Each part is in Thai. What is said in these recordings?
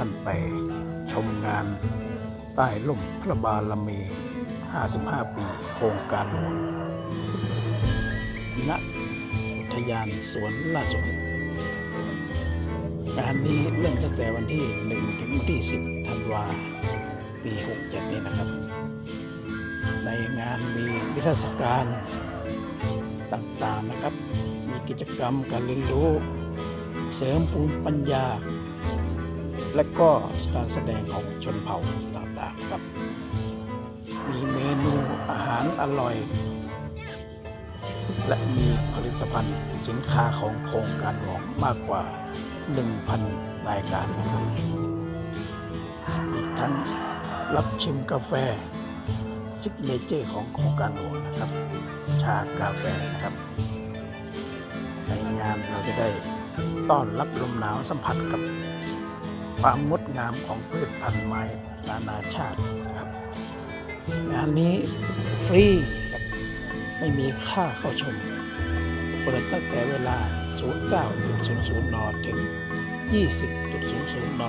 ท่านไปชมงานใต้ล่มพระบารมี 55 ปีโครงการหลวงณอุทยานสวนราชพฤกษ์งานนี้เริ่มตั้งแต่วันที่ 1 ถึงวันที่ 10 ธันวา ปี 67 นี้นะครับ ในงานมีนิทรรศการต่างๆนะครับ มีกิจกรรมการเรียนรู้ เสริมปูมิปัญญา และก็การแสดงของชนเผ่าต่างๆครับ มีเมนูอาหารอร่อย และมีผลิตภัณฑ์สินค้าของโครงการหลวงมากกว่า 1,000 รายการนะครับ อีกทั้งรับชิมกาแฟซิกเนเจอร์ของโครงการหลวงนะครับ ชากาแฟนะครับ ในงานเราจะได้ต้อนรับลมหนาวสัมผัสกับ ความงดงามของพืชพันธุ์ไม้นานาชาติครับ งานนี้ฟรีครับไม่มีค่าเข้าชม เปิดตั้งแต่เวลา 09.00 น ถึง 20.00 น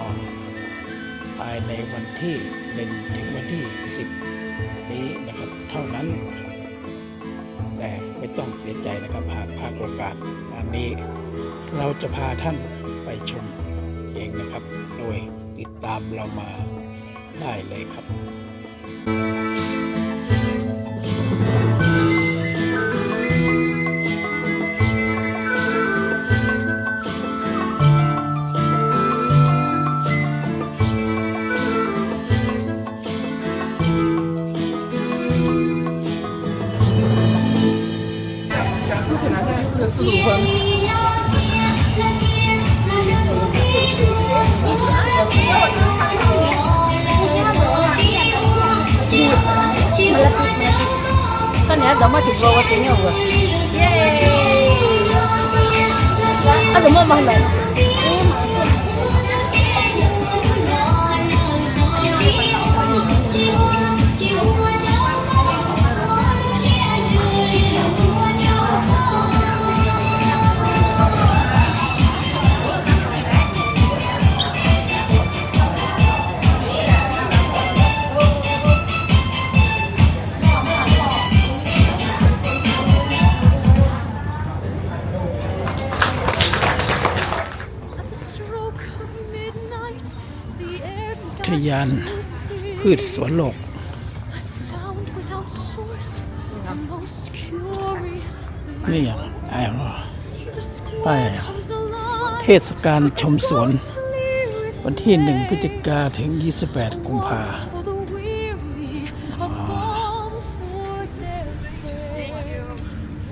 ภายในวันที่ 1 ถึงวันที่ 10 นี้นะครับเท่านั้นครับแต่ไม่ต้องเสียใจนะครับหากพลาดโอกาสงานนี้ เราจะพาท่าน นะครับ โดยติดตามเรามาได้เลยครับ nhá giống mà thịt vô có tiếng nhiều rồi. À giống mà bằng này ยานพืชสวนโลกนี่อย่างไอ้ป้าเทศกาลชมสวน วันที่หนึ่งพฤศจิกาถึง 28 กุมภา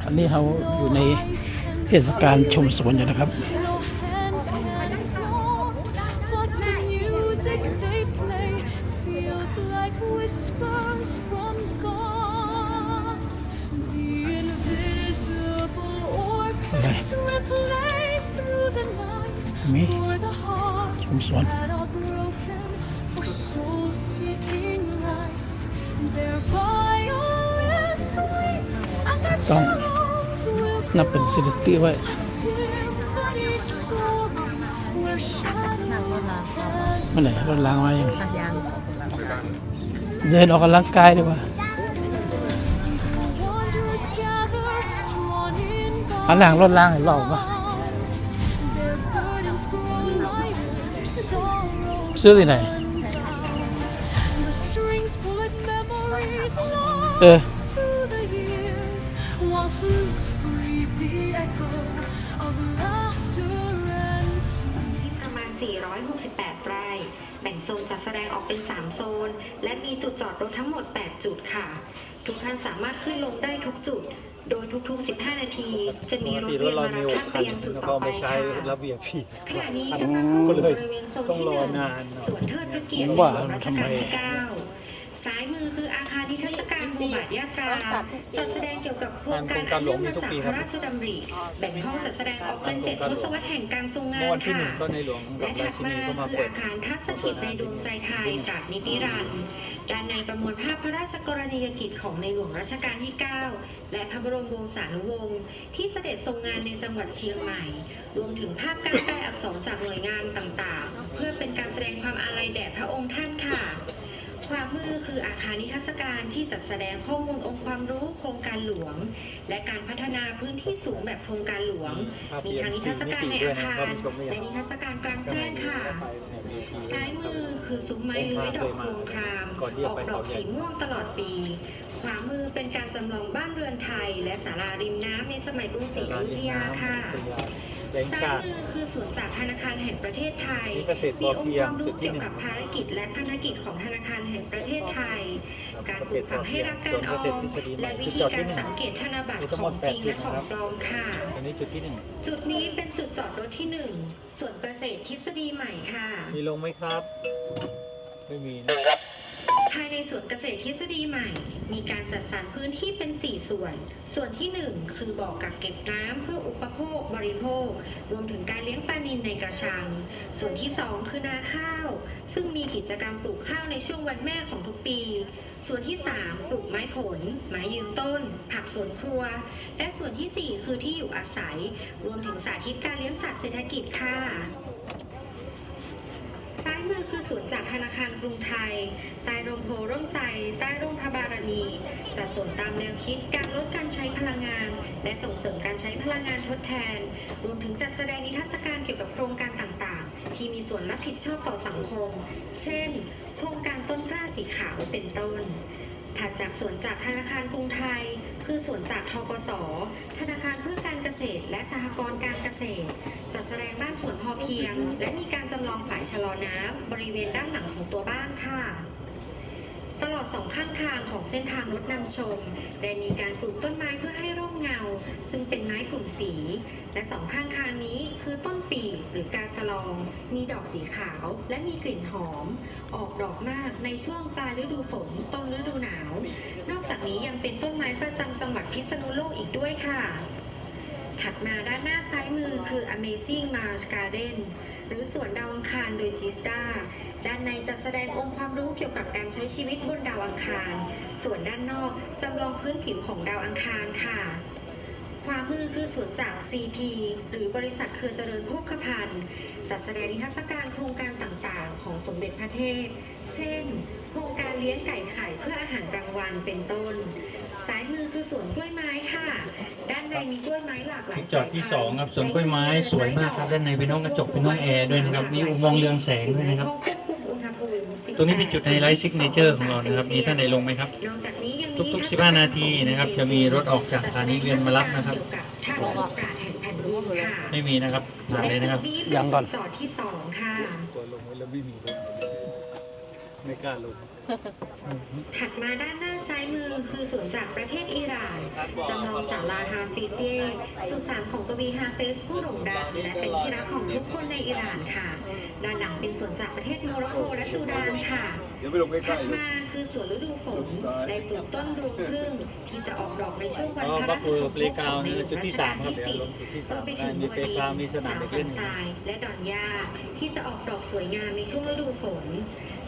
อันนี้เขาอยู่ในเทศกาลชมสวนอยู่นะครับ ต้องนับเป็นสถิติไว้เมื่อไหร่รถล้างไว้ยังเดินออกกำลังกายดีกว่าอันหลังรถล้างเห้เราปะซื้อที่ไหนเออ 8 จุดค่ะ ทุกท่านสามารถขึ้นลงได้ทุกจุด โดยทุกๆ 15 นาที จะมีรถปกติเวียนรถเรามามีรับหท่ากนไปคันยังจุดแล้วต่ก็อไปไม่ใช้ค่ะระเบียบผิด ขณะนี้กำลังเข้าก็สู่เลยบริเวณโซนต้องที่รหอนึ่งนานหน่อยส่วนเทิดพระเกียรติผมในว่าส่วนรัชทำไมกาลที่ 9 ซ้ายมือคืออาคารนิทรรศการโมบายาตราจัดแสดงเกี่ยวกับโครงการอันเนื่องมาจากพระราชดำริแบ่งห้องจัดแสดงออกเป็นเจ็ดทศวรรษแห่งการทรงงาเมื่อวันนที่หค่ะนึ่งก็ในหลวงกัและบถัราดชิมานีก็มาคือเปิดอาคารทัศสถิตในดวงใจไทยจากนิติรันดร์ด้านในประมวลภาพพระราชกรณียกิจของในหลวงรัชกาลที่ 9 และพระบรมวงศานุวงศ์ที่เสด็จทรงงานในจังหวัดเชียงใหม่ รวมถึงภาพการแปลอักษรจากหน่วยงานต่างๆ เพื่อเป็นการแสดงความอาลัยแด่พระองค์ท่านค่ะ ความมือคืออาคารนิทรรศการที่จัดแสดงข้อมูลองค์ความรู้โครงการหลวง และการพัฒนาพื้นที่สูงแบบโครงการหลวง มีทั้งนิทรรศการในอาคารและนิทรรศการกลางแจ้งค่ะ ซ้ายมือคือซุ้มไม้เลื้อยดอกโครงครามออกดอกสีม่วงตลอดปี ขวามือเป็นการจำลองบ้านเรือนไทย และศาลาริมน้ำในสมัยกรุงศรีอยุธยาค่ะ แดงซ้าชายติมือคือศูนย์จากธนาคารแห่งประเทศไทยนี่เกษตรพมีอองเพีค์ยคงวามจุรู้ดที่เกี่ยหนึ่วงกับภารกิจและภารกิจของธนาคารแห่งประเทศไทย การปลูกฝังให้รักการออมและวิธีการสังเกตธนบัตรของจริงและของปลอมค่ะอันนี้จุดที่หนึ่งจุดนี้เป็นจุดจอดรถที่หนึ่งส่วนเกษตรทฤษฎีใหม่ค่ะ มีลงไหมครับ ไม่มีนะ ภายในสวนเกษตรทฤษฎีใหม่ มีการจัดสรรพื้นที่เป็น 4 ส่วน ส่วนที่ 1 คือบ่อกักเก็บน้ำเพื่ออุปโภคบริโภค รวมถึงการเลี้ยงปลานิลในกระชัง ส่วนที่ 2 คือนาข้าว ซึ่งมีกิจกรรมปลูกข้าวในช่วงวันแม่ของทุกปี ส่วนที่ 3 ปลูกไม้ผล ไม้ยืนต้น ผักสวนครัว และส่วนทีสี่4 คือที่อยู่อาศัย รวมถึงสาธิตการเลี้ยงสัตว์เศรษฐกิจค่ะ ซ้ายมือคือศูนจากธนาคารกรุงไทย ใต้ร่มโพร่มไทรใต้ร่มพระบารมี จัดสวนตามแนวคิดการลดการใช้พลังงาน และส่งเสริมการใช้พลังงานทดแทน รวมถึงจัดแสดงนิทรรศการเกี่ยวกับโครงการต่างๆ ที่มีส่วนรับผิดชอบต่อสังคม เช่น โครงการต้นกล้าสีขาวเป็นต้นถัดจากสวนจากธนาคารกรุงไทย คือสวนจากทกสธนาคารเพื่อการเกษตร และสหกรณ์การเกษตร จัดแสดงบ้านสวนพอเพียง และมีการจำลองฝายชะลอน้ำบริเวณด้านหลังของตัวบ้านค่ะ ตลอดสองข้างทางของเส้นทางรถนำชม ได้มีการปลูกต้นไม้เพื่อให้ร่มเงา ซึ่งเป็นไม้กลุ่มสี และสองข้างทางนี้คือต้นปีหรือกาสลอง มีดอกสีขาวและมีกลิ่นหอม ออกดอกมากในช่วงปลายฤดูฝนต้นฤดูหนาว นอกจากนี้ยังเป็นต้นไม้ประจำจังหวัดพิษณุโลกอีกด้วยค่ะ ถัดมาด้านหน้าซ้ายมือคือ Amazing Mars Garden หรือสวนดาวอังคารโดยจิสดาด้านในจัดแสดงองค์ความรู้เกี่ยวกับการใช้ชีวิตบนดาวอังคาร ส่วนด้านนอกจำลองพื้นผิวของดาวอังคารค่ะขวามือคือสวนจาก CP หรือบริษัทเครือเจริญโภคภัณฑ์จัดแสดงนิทรรศการโครงการต่างๆ ของสมเด็จพระเทพ เช่น โครงการเลี้ยงไก่ไข่เพื่ออาหารกลางวันเป็นต้น ซ้ายมือคือสวนกล้วยไม้ค่ะ ด้านในมีกล้วยไม้หลากหลายที่จอดที่สองครับสวนกล้วยไม้สวยมากครับด้านในเป็นห้องกระจกเป็นห้องแอร์ด้วยนะครับมีอุโมงค์เรืองแสงด้วยนะครับ ตรงนี้เป็นจุดไฮไลท์ซิกเนเจอร์ของเรานะครับมีท่านใดลงไหมครับนอกจากนี้ยังมีทุกๆ 15 นาทีนะครับ จะมีรถออกจากสถานีเวียนมารับนะครับเกี่ยวกับท่าอากาศแห่งแผ่นดินค่ะไม่มีนะครับผ่านเลยนะครับและจุดเป็ยังก่อนจอดที่สองค่ะตัวลงไว้แล้วไม่มีรถไม่กล้าลง ถัดมาด้านหน้าซ้ายมือคือสวนจากประเทศอิหร่านจำลองศาลาฮาฟิเซสุสานของกวีฮาเฟสผู้โด่งดังและเป็นที่รักของทุกคนในอิหร่านค่ะ ด้านหลังเป็นสวนจากประเทศโมร็อกโกและซูดานค่ะเดี๋ยวไปลงใกถัล้ดๆมาคือสวนฤดูฝนได้ปลูกต้นรวงพึ่งที่จะออกดอกในช่วงวันอ๋อพระราชบัฟเฟอร์สมภเพลพย์กราวน์ในหลวงจุดที่รัชสากามลครับที่เดี๋ยวสี่ลงจุดที่รสาวมมไปได้ถึงมีบัวเพลย์กราวน์มีสนามเด็กเล่นสาวสัทรายและดอนหญ้าที่จะออกดอกสวยงามในช่วงฤดูฝน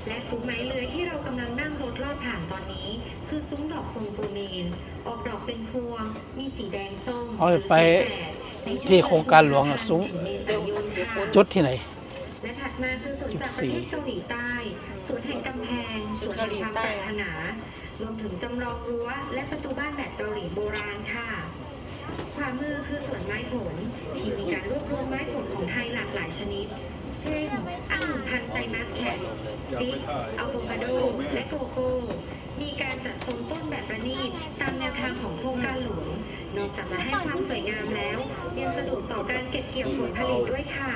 และซุ้มไม้เลื้อยที่เรากำลังนั่งรถลอดผ่านตอนนี้ คือซุ้มดอกพงโปรเมน ออกดอกเป็นพวง มีสีแดงส้มเอาไปหรือสีแสดในช่วงที่โครงการหลวงอะซุ้มถึงเมษายนค่ะจุดที่ไหนและถัดมาคือสวนจากประเทศเกาหลีใต้สวนแห่งกำแพงสวนแห่งความปรารถนารวมถึงจำลองรั้ว และประตูบ้านแบบเกาหลีโบราณค่ะ ขวามือคือสวนไม้ผลที่มีการรวบรวมไม้ผลของไทยหลากหลายชนิด เช่นองุ่นพันธุ์ไซมัสแคทฟิกอะโวคาโด และโกโก้ มีการจัดทรงต้นแบบประณีตตามแนวทางของโครงการหลวง นอกจากจะให้ความสวยงามแล้ว ยังสะดวกต่อการเก็บเกี่ยวผลผลิตด้วยค่ะ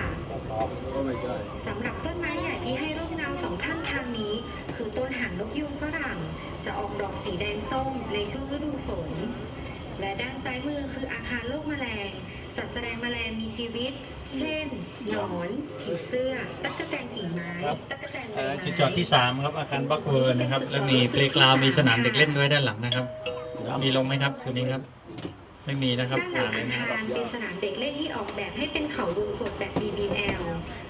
ก็ไม่ใช่สำหรับต้นไม้ใหญ่ที่ให้ร่มเงาสองข้างทางนี้ คือต้นหางนกยูงฝรั่ง จะออกดอกสีแดงส้มในช่วงฤดูฝน และด้านซ้ายมือคืออาคารโลกแมลง จัดแสดงแมลงมีชีวิต เช่น หนอนผีเสื้อ ตั๊กแตนกิ่งไม้ครับตั๊กแตนใบเอ่อไม้จุดจอดที่ 3 ครับอาคารบักเวิร์นะครับ แล้วมีเพลย์กราวมีสนามเด็กเล่นด้วยด้านหลังนะครับ มีลงไหมครับตัวนี้ครับ ไม่มีนะครับด้านหลัอ่างนเลอายนะครับคารเป็นสนามเด็กเล่นที่ออกแบบให้เป็นเขาวงกดแบบ BBL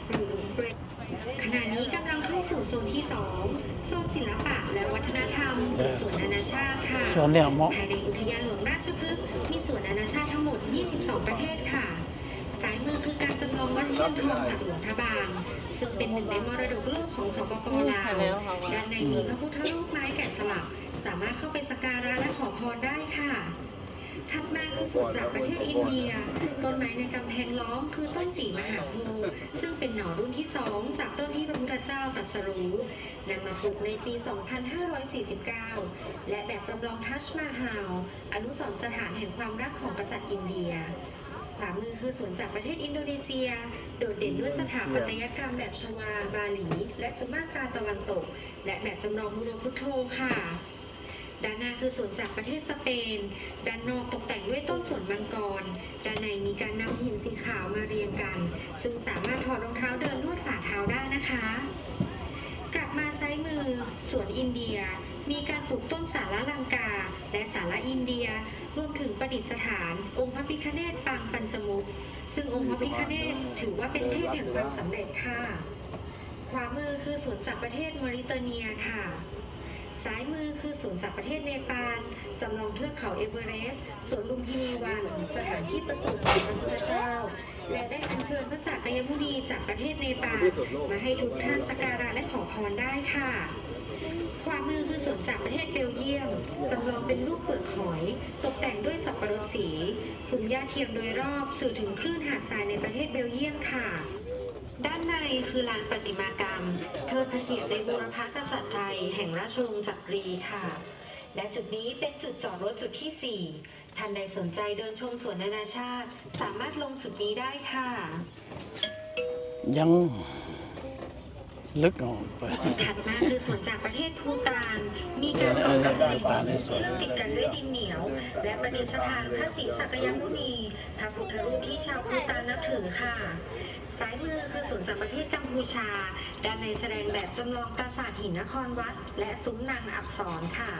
หรือ Break ขณะนี้กำลังเข้าสู่โซนที่ 2 โซนศิลปะและวัฒนธรรมหรือสวนนานาชาติค่ะส่วนเนี่ยเหมาะภายในอุทยานหลวงราชพฤกษ์มีสวนนานาชาติทั้งหมด 22 ประเทศค่ะซ้ายมือคือการจำลองวัดเชียงทองจากหลวงพระบาง ซึ่งเป็นหนึ่งในมรดกโลกของสปปลาวด้านในมีพระพุทธรูปไม้แกะสลักสามารถเข้าไปสักการะและขอพรได้ค่ะ ถัดมาคือสวนจากประเทศอินเดีย ต้นไม้ในกำแพงล้อมคือต้นสีมหาโพธิ์ซึ่งเป็นหน่อรุ่นที่สองจากต้นที่พระพุทธเจ้าตรัสรู้นำมาปลูกในปี 2549 และแบบจำลองทัชมาฮาลอนุสรณ์สถานแห่งความรักของกษัตริย์อินเดียขวามือคือสวนจากประเทศอินโดนีเซีย โดดเด่นด้วยสถาปัตยกรรมแบบชวา บาหลี และสุมาตราตะวันตก และแบบจำลองบูโรพุทโธค่ะ ด้านหน้าคือสวนจากประเทศสเปน ด้านนอกตกแต่งด้วยต้นสวนมังกร ด้านในมีการนำหินสีขาวมาเรียงกัน ซึ่งสามารถถอดรองเท้าเดินลวดฝ่าเท้าได้นะคะ กลับมาซ้ายมือสวนอินเดีย มีการปลูกต้นสาระลังกา และสาระอินเดีย รวมถึงประดิษฐาน องค์พระพิฆเนศปางปัญจมุข ซึ่งองค์พระพิฆเนศถือว่าเป็นเทพแห่งความสำเร็จค่ะ ขวามือคือสวนจากประเทศมอริเตเนียค่ะ ซ้ายมือคือสวนจากประเทศเนปาลจำลองเทือกเขาเอเวอเรสต์สวนลุมพินีวัน สถานที่ประสูติของพระเจ้า และได้อัญเชิญพระสักยมุนีจากประเทศเนปาลมาให้ทุกท่านสักการะและขอพรได้ค่ะขวามือคือสวนจากประเทศเบลเยียม จำลองเป็นรูปเปลือกหอย ตกแต่งด้วยสับปะรดสีคลุมหญ้าเทียมโดยรอบสื่อถึงคลื่นหาดทรายในประเทศเบลเยียมค่ะ ด้านในคือลานประติมากรรมเทิดพระเกียรติในบูรพกษัตริย์ไทย แห่งราชวงศ์จักรีค่ะ และจุดนี้เป็นจุดจอดรถจุดที่ 4 ท่านใดสนใจเดินชมสวนนานาชาติ สามารถลงจุดนี้ได้ค่ะ ยังลึกออกไปถัดมาคือสวนจากประเทศภูตาน มีการตกแต่งในบ่อเชื่อมติดกันด้วยดินเหนียว และประดิษฐานพระศรีสักยมุนีพระพุทธรูปที่ชาวภูตานนับถือค่ะ ซ้ายมือคือสวนจากประเทศกัมพูชา ด้านในแสดงแบบจำลองปราสาทหินนครวัด และซุ้มนางอับสรค่ะ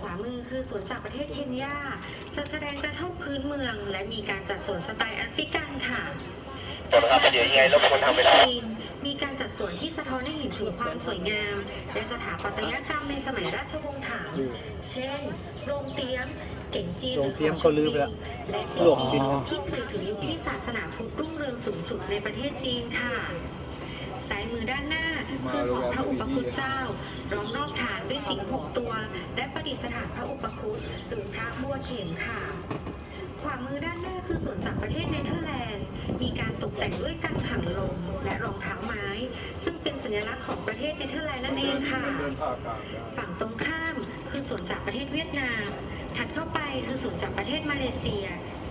ขวามือคือสวนจากประเทศเคนยาจะแสดงกระท่อมพื้นเมือง และมีการจัดสวนสไตล์แอฟริกันค่ะสวัสดีครับเดี๋ยวยังไงรบกวนทำเวลาจีนมีการจัดสวนที่สะท้อนให้เห็นถึงความสวยงาม และสถาปัตยกรรมในสมัยราชวงศ์ถัง เช่น โรงเตรียม เก่งจีนโรงเตรียมเขาลือไปแล้วและจีหลวงจีนครับที่สื่อถึงยุคที่ศาสนาพุทธรุ่งเรืองสูงสุดในประเทศจีนค่ะสายมือด้านหน้าคือของพระอุปคุตเจ้าร้อมรอบฐานด้วยสิงห์หกตัว และประดิษฐานพระอุปคุตหรือพระบัวเข็มค่ะ ขวามือด้านหน้าคือสวนจากประเทศเนเธอร์แลนด์ มีการตกแต่งด้วยกังหันลมและรองเท้าไม้ ซึ่งเป็นสัญลักษณ์ของประเทศเนเธอร์แลนด์นั่นเองค่ะเดินภาคกลางได้ฝั่งตรงข้ามคือสวนจากประเทศเวียดนาม ถัดเข้าไปคือสวนจากประเทศมาเลเซีย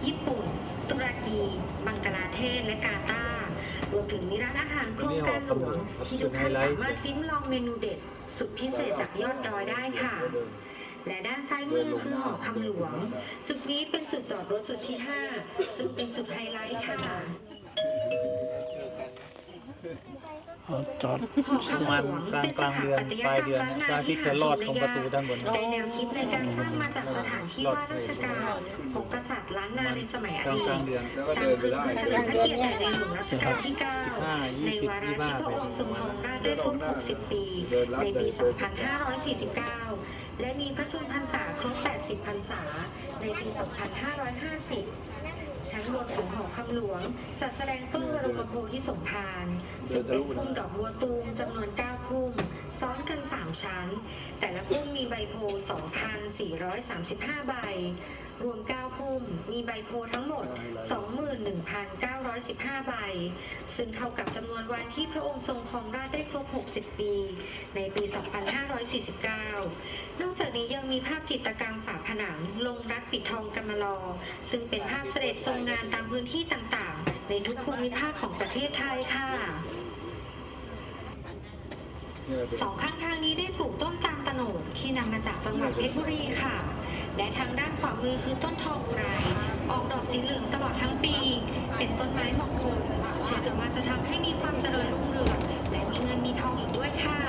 ญี่ปุ่น ตุรกี บังกลาเทศ และกาตาร์รวมถึงมีร้านอาหารโครงการหลวงที่ทุกท่านสามารถลิ้มลองเมนูเด็ด สุดพิเศษจากยอดดอยได้ค่ะ และด้านซ้ายมือคือหอคำหลวง จุดนี้เป็นจุดจอดรถจุดที่ 5 ซึ่งเป็นจุดไฮไลท์ค่ะเอา จอดหอประคำหลมาณวงกลางกลางเดือนปลายเดือนนะกลางที่จะลอดตรงประตูด้านบนได้แนวคิดในการสร้างมาจากสถานที่ว่าราชการของกษัตริย์ล้านนาในสมัยอกลางดีกลางตเดือนแล้วก็สร้างเดินไปขึ้นได้เพื่อเฉลิมพระเกียรติแด่ในหลวงรัชกาลที่ห้า9ยี่ในสิบวาระยี่ที่ห้าพไประองค์ทรงครองราชย์ได้ครบ60 ปี ในปี 2549 และมีพระชนมพรรษาครบ 80 พรรษาในปี 2550 ชั้นบนของหอคำหลวง จัดแสดงต้นบรมโพธิสมภารซึ่งเป็นพุ่มดอกบัวตูมจำนวน9พุ่ม ซ้อนกัน 3 ชั้น แต่ละพุ่มมีใบโพธิ์2,435 ใบ รวม 9 พุ่ม มีใบโพธิ์ทั้งหมด 21,915 ใบ ซึ่งเท่ากับจำนวนวันที่พระองค์ทรงครองราชย์ได้ครบ 60 ปี ในปี 2549 นอกจากนี้ยังมีภาพจิตรกรรมฝาผนัง ลงรักปิดทองกำมะลอ ซึ่งเป็นภาพเสด็จทรงงานตามพื้นที่ต่างๆ ในทุกภูมิภาคของประเทศไทยค่ะเนี่ยเป็น สองข้างทางนี้ได้ปลูกต้นตาลตะโนดที่นำมาจากจังหวัดเพชรบุรีค่ะ และทางด้านขวามือคือต้นทองไรออกดอกสีเหลืองตลอดทั้งปี เป็นต้นไม้มงคลเชื่อกันว่าจะทำให้มีความเจริญรุ่งเรืองและมีเงินมีทองอีกด้วยค่ะ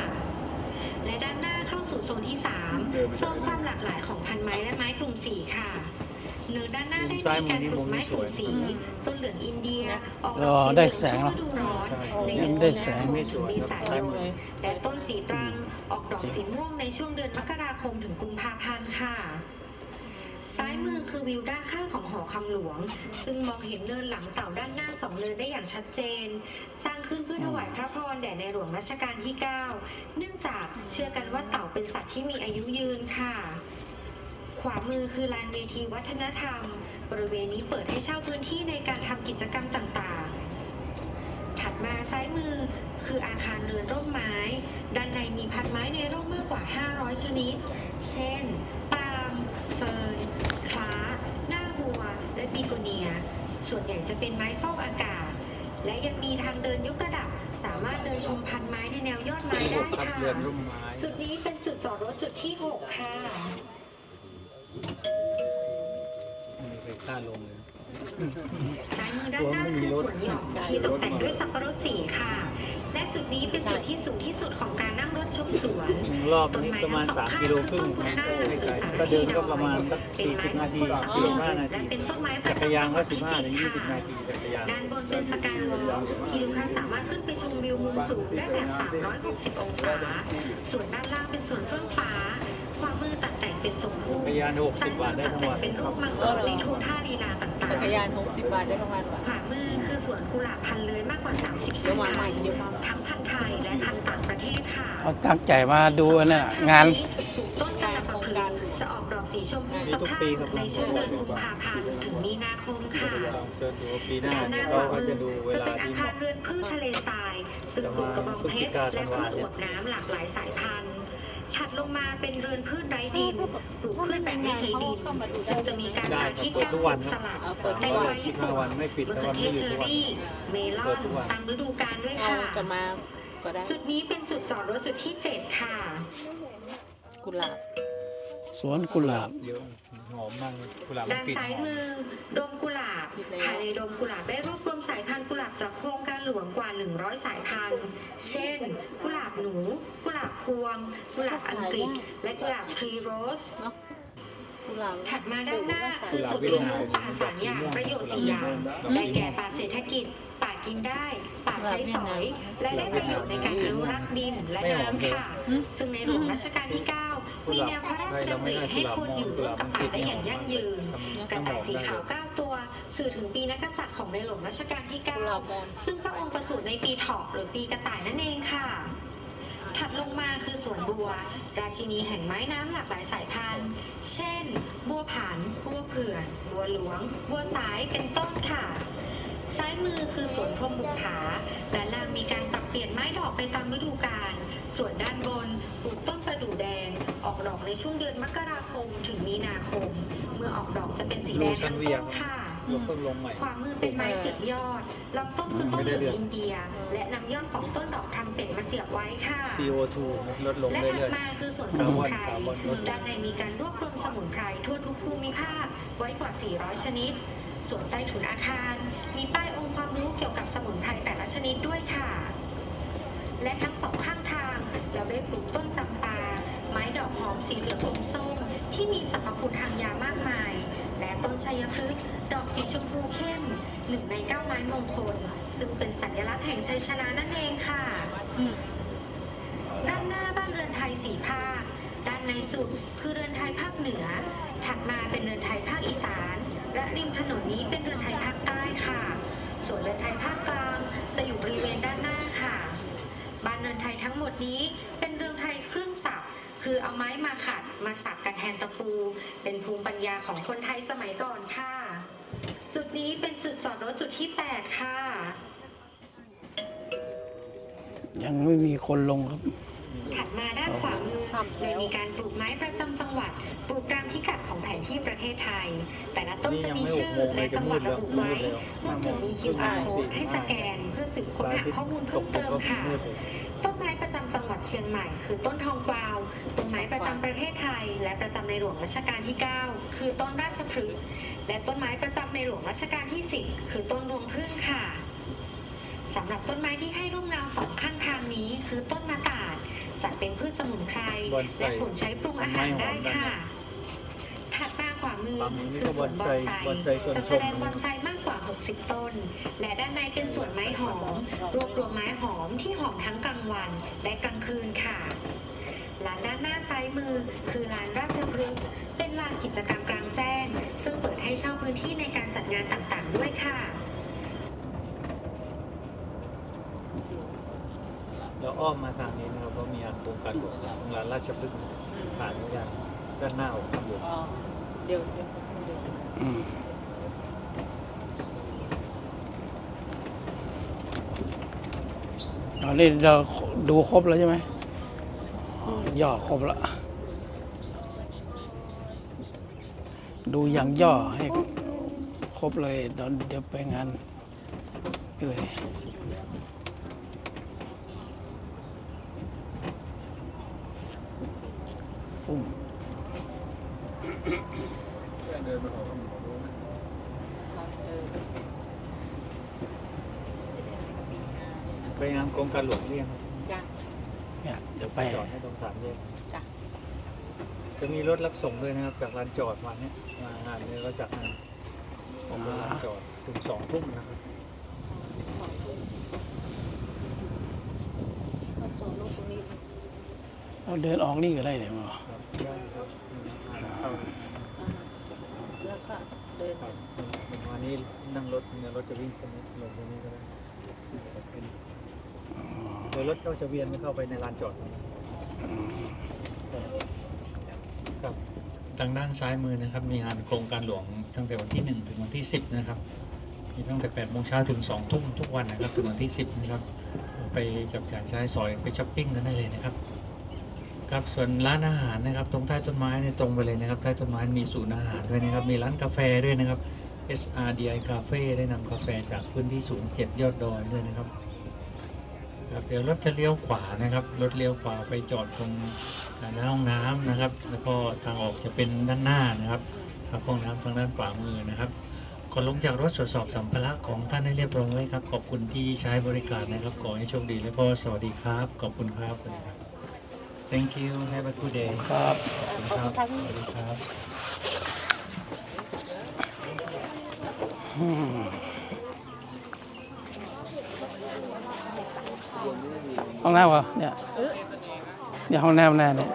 และด้านหน้าเข้าสู่โซนที่3โซนความหลากหลายของพันไม้และไม้กลุ่มสีค่ะ เนื้อด้านหน้าได้มีการปลูกไม้กลุ่มสีต้นเหลืองอินเดียออกดรออกสีได้เหลืแสงองแล้วช่วงฤดูร้อนและยัยังงได้แสงมีสายลมและต้นสีตรังออกดอกสีม่วงในช่วงเดือนมกราคมถึงกุมภาพันธ์ค่ะ ซ้ายมือคือวิวด้านข้างของหอคำหลวง ซึ่งมองเห็นเนินหลังเต่าด้านหน้าสองเนินได้อย่างชัดเจน สร้างขึ้นเพื่อถวายพระพรแด่ในหลวงรัชกาลที่ 9 เนื่องจากเชื่อกันว่าเต่าเป็นสัตว์ที่มีอายุยืนค่ะ ขวามือคือลานเวทีวัฒนธรรม บริเวณนี้เปิดให้เช่าพื้นที่ในการทำกิจกรรมต่างๆ ถัดมาซ้ายมือคืออาคารเรือนร่มไม้ ด้านในมีพันไม้ในร่มมากกว่า 500 ชนิด เช่น ปาล์ม เฟิร์น คล้า หน้าบัว และบีโกเนีย ส่วนใหญ่จะเป็นไม้ฟอกอากาศ และยังมีทางเดินยกระดับ สามารถเดินชมพันไม้ในแนวยอดไม้ได้ครับค่ะเรือนร่มไม้จุดนี้เป็นจุดจอดรถจุดที่ 6 ค่ะ มีใครกล้าลงเลย ซ้ายมือด้านหน้าคือสวนหย่อมที่ตกแต่งด้วยสับปะรดสีค่ะ และจุดนี้เป็นจุดที่สูงที่สุดของการนั่งรถชมสวนรอบนี้ประมาณ3กิโลครึ่งก็เดินก็ประมาณสัก40นาที45นาที และเป็นต้นไม้ประจัจำกรยานก็จังหวัด15ถึงพิจิตร20นาทีจักรยาน ด้านบนเป็นสกายวอล์กที่ลูกค้าสามารถขึ้นไปชมวิวมุมสูงได้แบบ 360 องศา ส่วนด้านล่างเป็นสวนเฟื่องฟ้า ความมือตัดแต่ง เป็นทรงผู้จักรยาน60บาทได้ทั้งวัน เป็นรูปมังกรในทุ่งท่าลีลาต่างๆ จักรยาน 60 บาทได้ประมาณบาทขวามือคือสวนกุหลาบพันเลยมากกว่า 30เยสาอะยมากพันธุ์เยอะมากทั้งพันธุ์ไทยและพันธุ์ต่างประเทศค่ะเขาตั้งใจมาดูอันนั่นน่ะงาน ปลูกต้นกาลปะพฤกษ์จะออกดอกสีชมพูมีสะทุกพรั่ปีงครับในช่วงเดือนกุมภาพันธ์ถึงมีนาคมค่ะลองเชิญดูว่าปีหน้าด้านหเนี่น้ายขเขาวาก็มืจะอดูเวจะลาเป็นอาที่เหคารมาะ เรือนพืชทะเลทรายซึ่งปลูกกระบองเพชรและพืชอวบน้ำหลากหลายสายพันธุ์ถั ดลงมาเป็นเรือนพืชไร้ดินปลูกพืชแบบไม่ใช้ดินซึ่งจะมีการได้สาครับธิตเปิดการทุกวันปลูกคสรับลัดเปิดทุแตกงวันไม้ญี่ปุ่น15วันไม่ปิดมะแต่เขืวัอนเทไม่ศหยุดเชอทุกวัน รี่เมลอเปินดทุกวัน ตามฤดูกาลด้วยเราค่ะจะมาก็ได้จุดนี้เป็นจุดจอดรถจุดที่ 7 ค่ะ กุหลาบ สวนกุหลาบเยอะหอมมากเลยกุหลาบมันด้านกลิ่นซ้ายหอมมือดมกุหลาบภายในดมกุหลาบได้รวบรวมสายพันธุ์กุหลาบจากโครงการหลวงกว่า 100 สายพันธุ์ เช่น กุหลาบหนู กุหลาบพวง กุหลาบอังกฤษ และกุหลาบทรีโรส กุหลาบถัดมาด้านหน้าคือจุดรวมของป่าสามอย่างประโยชน์สี่อย่างได้แก่ป่าเศรษฐกิจ ป่ากินได้ ป่าใช้สอย และได้ประโยชน์ในการอนุรักษ์ดินและน้ำค่ะ ซึ่งในหลวงรัชกาลที่ 9 มีแนวพระราชดำริให้คนอยู่ร่วมกับป่าได้อย่างยั่งยืนกระต่ายสีขาว9ตัว สื่อถึงปีนักกษัตริย์ของในหลวงรัชกาลที่กุหลาบมอน9ซึ่งพระองค์ประสูติในปีเถาะหรือปีกระต่ายนั่นเองค่ะถัดลงมาคือสวนบัว ราชินีแห่งไม้น้ำหลากหลายสายพันธุ์ เช่น บัวผันบัวเผือกบัวหลวง บัวสายเป็นต้นค่ะ ซ้ายมือคือสวนพรหมบุภาด้านล่างมีการปรับเปลี่ยนไม้ดอกไปตามฤดูกาลส่วนด้านบนปลูกต้นประดู่แดง ออกดอกในช่วงเดือนมกราคมถึงมีนาคม เมื่อออกดอกจะเป็นสีแดงทั้งต้นค่ะ ยกต้นลงใหม่ขวามือเป็นไม้เสียบยอดลำต้นคือต้นเหลืองอินเดีย และนำยอดของต้นดอกทางเป็ดมาเสียบไว้ค่ะ CO2 ลดลงและเรื่ถัอดย มาคือสวนสคาร์มุบนอนไพรคาร์บอนลดด้านในมีการรวบรวมสมุนไพรทั่วทุกภูมิภาคไว้กว่า 400 ชนิด ส่วนใต้ถุนอาคาร มีป้ายองค์ความรู้เกี่ยวกับสมุนไพรแต่ละชนิดด้วยค่ะ และทั้งสองข้างทางเราได้ปลูกต้นจำปา ไม้ดอกหอมสีเหลืองอมส้มที่มีสรรพคุณทางยามากมาย และต้นชัยพฤกษ์ดอกสีชมพูเข้มหนึ่งในเก้าไม้มงคล ซึ่งเป็นสัญลักษณ์แห่งชัยชนะนั่นเองค่ะ ด้านหน้าบ้านเรือนไทยสีภาค ด้านในสุดคือเรือนไทยภาคเหนือ ถัดมาเป็นเรือนไทยภาคอีสาน และริมถนนนี้เป็นเรือนไทยภาคใต้ค่ะ ส่วนเรือนไทยภาคกลางจะอยู่บริเวณด้านหน้าค่ะ บ้านเรือนไทยทั้งหมดนี้เคือเอาไม้มาขัดมาสักกันแทนตะปู เป็นภูมิปัญญาของคนไทยสมัยก่อนค่ะ จุดนี้เป็นจุดจอดรถจุดที่ 8 ค่ะ ยังไม่มีคนลงครับ ถัดมาด้านขวามือเลยมีการปลูกไม้ประจำจังหวัด ปลูกตามพิกัดของแผนที่ประเทศไทย แต่ละต้นจะมีชื่อและจังหวัดระบุไว้รวมถึงมี QR code ให้สแกน เพื่อสืบค้นหาข้อมูลเพิ่มเติมค่ะ ต้นไม้ประจำจังหวัด เชียงใหม่ คือต้นทองกวาว ต้นไม้ประจำประเทศไทย และประจำในหลวงรัชกาลที่ 9 คือต้นราชพฤกษ์และต้นไม้ประจำในหลวงรัชกาลที่ 10 คือต้นรวงพึ่งค่ะสำหรับต้นไม้ที่ให้ร่มเงาสองข้างทางนี้คือต้นมะตาดจัดเป็นพืชสมุนไพรบอนไซและผลใช้ปรุงอาหารได้ค่ะถัดมาขวามือขวามือนี่คืก็อสวนบบออนนไซไซบอนไซสวนจะชแสมดงบอนไซมากกว่า 60 ต้น และด้านในเป็นสวนไม้หอม รวบรวมไม้หอมที่หอมทั้งกลางวันและกลางคืนค่ะลานด้านหน้าซ้ายมือ คือลานราชพฤกษ์เป็นลานกิจกรรมกลางแจ้ง ซึ่งเปิดให้เช่าพื้นที่ในการจัดงานต่างๆ ด้วยค่ะเราอ้อมมาทางนี้นะครับเพราะมีอาโครงการหลวงโรงงานราชพฤกษ์ผ่านมาอย่างด้านหน้าของทางหลวงเดี๋ยวเดี๋ยวเดี๋ยว อืมตอ นี่เราดูครบแล้วใช่ไหมอ๋อย่อครบแล้ว ดูอย่างย่อให้ครบเลยตอนเดี๋ยวไปงานเลย ฟุ่ม ไปงานโครง การหลวงเรียงจ้ะเนี่ยเดี๋ยวไปจอดให้ตรงสามแยกจ้ะจะมีรถรับส่งด้วยนะครับ จากลานจอดวันนี้มางานนี้ก็จากงานผมเป็นลานจอดถึงสองทุ่มนะครับเราจอดรถตรงนี้เราเดินออกนี่ก็ได้เลยมั้งครับได้ครับอ่าเข้าอ่าแล้วก็เดิน ครับวันนี้นั่งรถเนี่ยรถจะวิ่งตรงนี้ลงตรงนี้ก็ได้โดยรถก็จะเวียนเข้าไปในลานจอดครับทางด้านซ้ายมือนะครับ มีงานโครงการหลวงตั้งแต่วันที่ 1 ถึงวันที่ 10 นะครับ มีตั้งแต่8โมงเช้าถึง2ทุ่มทุกวันนะครับ ถึงวันที่ 10 นะครับ ไปจับจ่ายใช้สอยไปช้อปปิ้งกันได้เลยนะครับครับส่วนร้านอาหารนะครับ ตรงใต้ต้นไม้เนี่ยตรงไปเลยนะครับ ใต้ต้นไม้มีศูนย์อาหารด้วยนะครับ มีร้านกาแฟด้วยนะครับ SRDI Cafe ได้นำกาแฟจากพื้นที่ศูนย์เจ็ดยอดดอยด้วยนะครับ ครับเดี๋ยวรถจะเลี้ยวขวานะครับ รถเลี้ยวขวาไปจอดตรงหน้าห้องน้ำนะครับ แล้วก็ทางออกจะเป็นด้านหน้านะครับครับห้องน้ำทางด้านขวามือนะครับก่อนลงจากรถตรวจสอบสัมภาระของท่านให้เรียบร้อยครับ ขอบคุณที่ใช้บริการนะครับ ขอให้โชคดีและก็สวัสดีครับ ขอบคุณครับสวัสดีครับ thank you have a good day ครับ ขอบคุณครับสวัสดีครับ อืม ห้องน้ำเหรอเนี่ยเนี่ยห้องน้ำแน่เนี่ย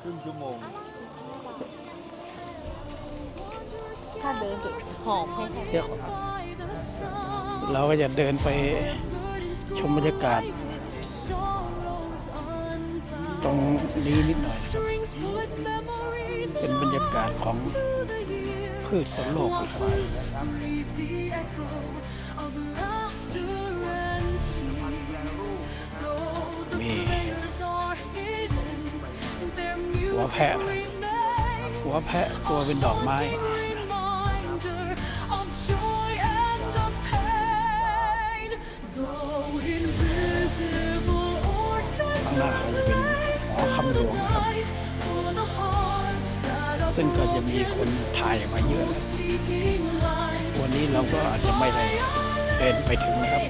ครึ่งชั่วโมงถ้าเดินถึงหอมให้ให้เดี๋ยวเราก็จะเดินไปชมบรรยากาศ ตรงนี้นิดหน่อยเป็นบรรยากาศของพืชสวนโลกนะครับ มีหัวแพะหัวแพะตัวเป็นดอกไม้ ข้างหน้าจะเป็นหอคำหลวงครับ ซึ่งก็จะมีคนถ่ายมาเยอะ วันนี้เราก็อาจจะไม่ได้ ดินไปถึงนะครับ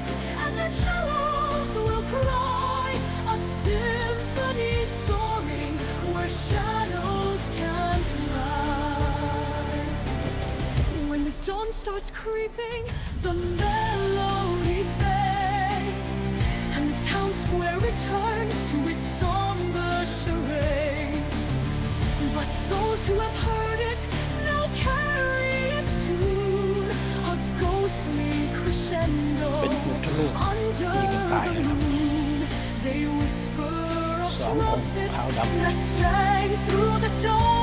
And the shallows will cry a symphony soaring where shadows can't lie. When the dawn starts creeping, the melody fades, and the town square returns to its somber charades. But those who have heard under the 路已经大了。So I'm gonna the up.